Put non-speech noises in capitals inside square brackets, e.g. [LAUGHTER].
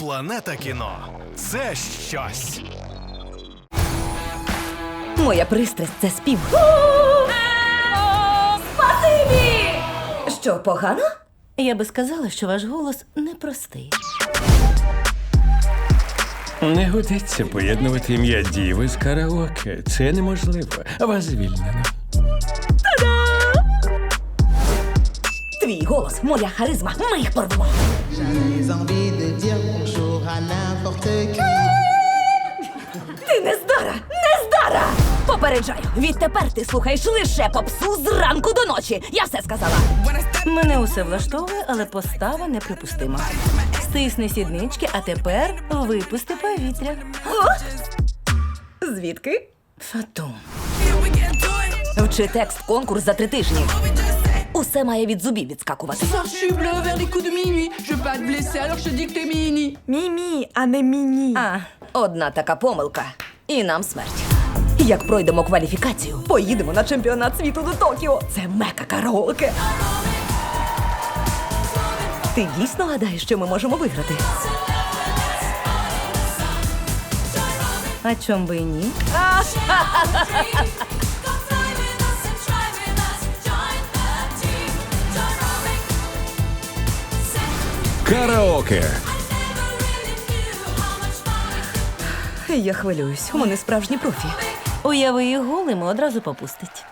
Планета кіно це щось. Моя пристрасть це спів. Спасибі! Що, погано? Я би сказала, що ваш голос непростий. Не годиться поєднувати ім'я Діви з караоке. Це неможливо. Вас звільнено. Твій голос, моя харизма. Ми їх порвемо. J'ai envie de dire bonjour à n'importe qui. Ти не здара! Не здара! Попереджаю, відтепер ти слухаєш лише попсу зранку до ночі. Я все сказала. Мене усе влаштовує, але постава неприпустима. Стисни сіднички, а тепер випусти повітря. Звідки? Фатум. Вчи текст конкурс за три тижні. Усе має від зубів відскакувати. Je suis bleu vers les coups de minuit. Je veux pas te blesser alors je te dis que t'es mini. Мімі, а не міні. А, Одна така помилка, і нам смерть. Як пройдемо кваліфікацію, поїдемо на чемпіонат світу до Токіо. Це мека караоке. Ти дійсно гадаєш, що ми можемо виграти? а чом би і ні? [LAUGHS] Караоке. Я хвилююсь. Вони справжні профі. Уяви їх голими одразу попустить.